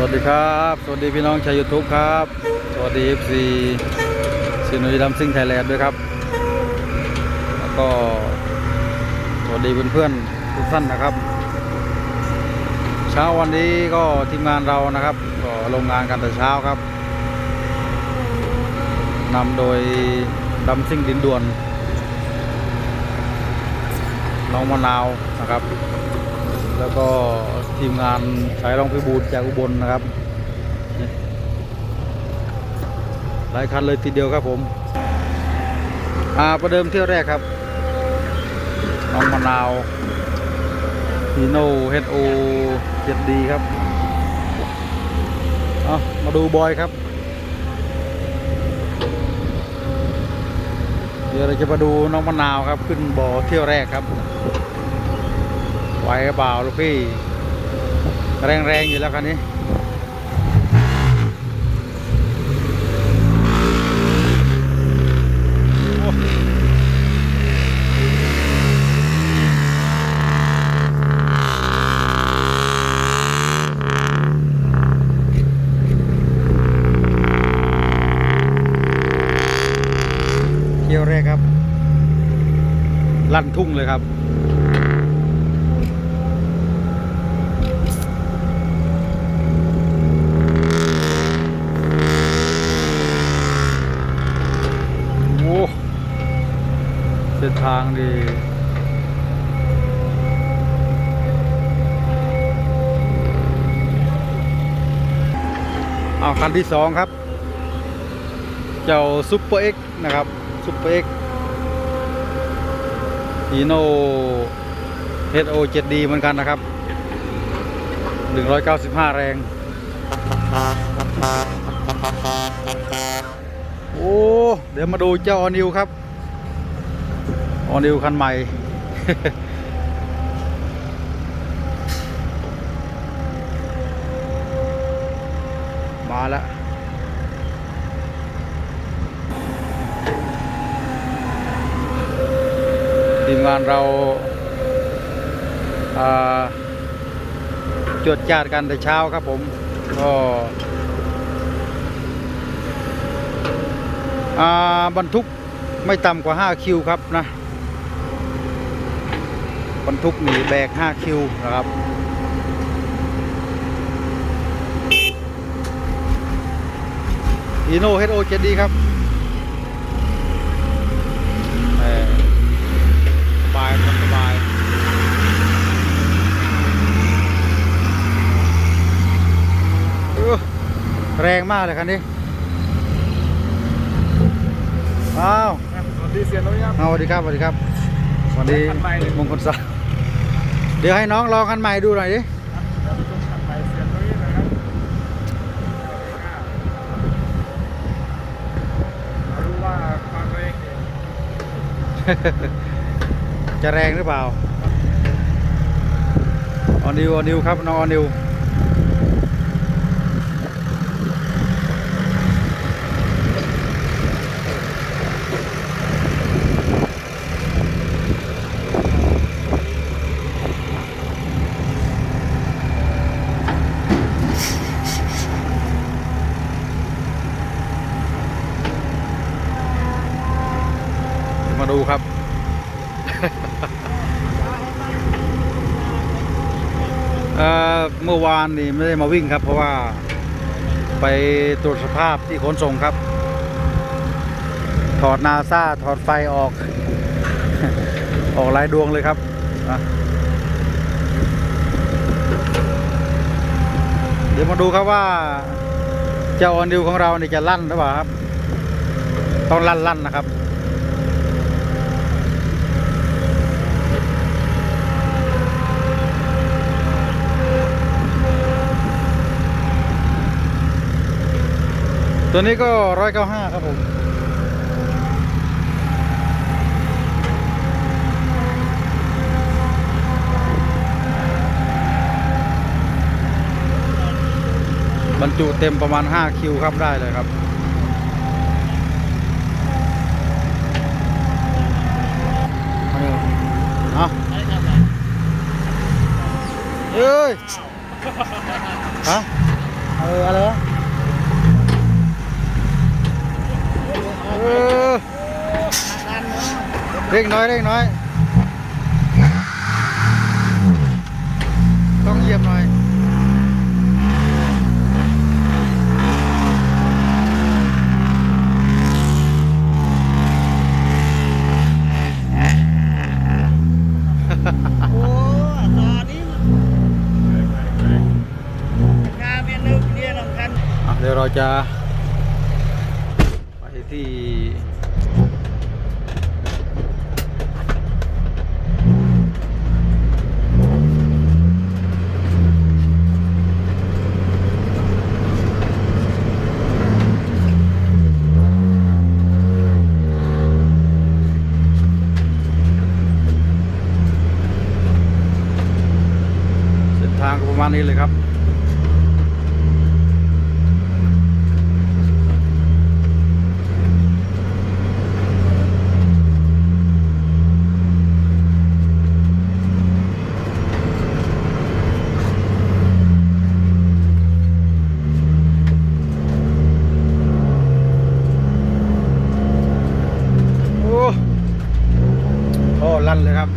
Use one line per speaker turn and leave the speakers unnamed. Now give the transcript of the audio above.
สวัสดีครับ สวัสดีพี่น้องชาวยูทูบครับ สวัสดี FC ซีนุยดัมซิงไทยแลนด์ด้วยครับ แล้วก็สวัสดีเพื่อนๆทุกท่านนะครับ เช้าวันนี้ก็ทีมงานเรานะครับ ก็ลงงานกันแต่เช้าครับนำโดยดัมซิงดินด่วนน้องมะนาวนะครับ แล้วก็ทีมงานสายรองพิบูลจากอุบลนะครับ หลายคันเลยทีเดียวครับผมอาประเดิมเที่ยวแรกครับน้องมะนาวฮีโน่เฮดโอเจ็ดดีครับเอามาดูบอยครับ เดี๋ยวเราจะมาดูน้องมะนาวครับ ขึ้นบ่อเที่ยวแรกครับ ไหวกระเปล่าลูกพี่ แรงๆอยู่แล้วคันนี้เที่ยวแรกครับ ลั่นทุ่งเลยครับ โอ้ เส้นทางดีเอาคันที่สองครับ เจ้าซุปเปอร์เอ็กนะครับซุปเปอร์เอ็กฮีโน่เฮดโอเจ็ดดีเหมือนกันนะครับ 195 แรง โอ้ เดี๋ยวมาดูเจ้าออนิวครับ ออนิวคันใหม่ มาแล้วทีมงานเราอ่าจดจาดกันแต่เช้าครับผมก็บรรทุกไม่ต่ำกว่า 5 คิวครับนะ บรรทุกหนีแบก 5 คิวนะครับอีโน่เฮดโอเจดีครับเอ่อสบายครับสบายเออแรงมากเลยคันนี้ อ้าว
สวัสดีเสียนุ้ยครับ
เอาสวัสดีครับ สวัสดีครับ สวัสดี
คันใหม่เลย
มงคลศักดิ์ เดี๋ยวให้น้องลองคันใหม่ดูหน่อยดิ
เราไปชมคันใหม่เสียนุ้ยนะครับมาดูว่าความแรงเนี่ย
จะแรงหรือเปล่าออนิวออนิวครับน้องออนิว มาดูครับ เมื่อวานนี่ไม่ได้มาวิ่งครับ เพราะว่าไปตรวจสภาพที่ขนส่งครับ ถอดนาซาถอดไฟออก ออกหลายดวงเลยครับเดี๋ยวมาดูครับว่าเจ้าออนดิวของเราเนี่จะลั่นหรือเปล่าครับ ต้องลั่นลั่นนะครับ ตัวนี้ก็ร้อยเก้าห้าครับผม บรรจุเต็มประมาณ 5 คิวครับได้เลยครับเอาเอ้ยฮะ
เอออะไรวะ
เออเร่งน้อยเร่งน้อย ต้องเหยียบหน่อย
โอ้ตอนนี้งานเป็นนึกเรียนสำคัญ
อะเดี๋ยวเราจะไป ที่เส้นทางก็ประมาณนี้เลยครับ โอ้โอ้ ลั่นเลยครับ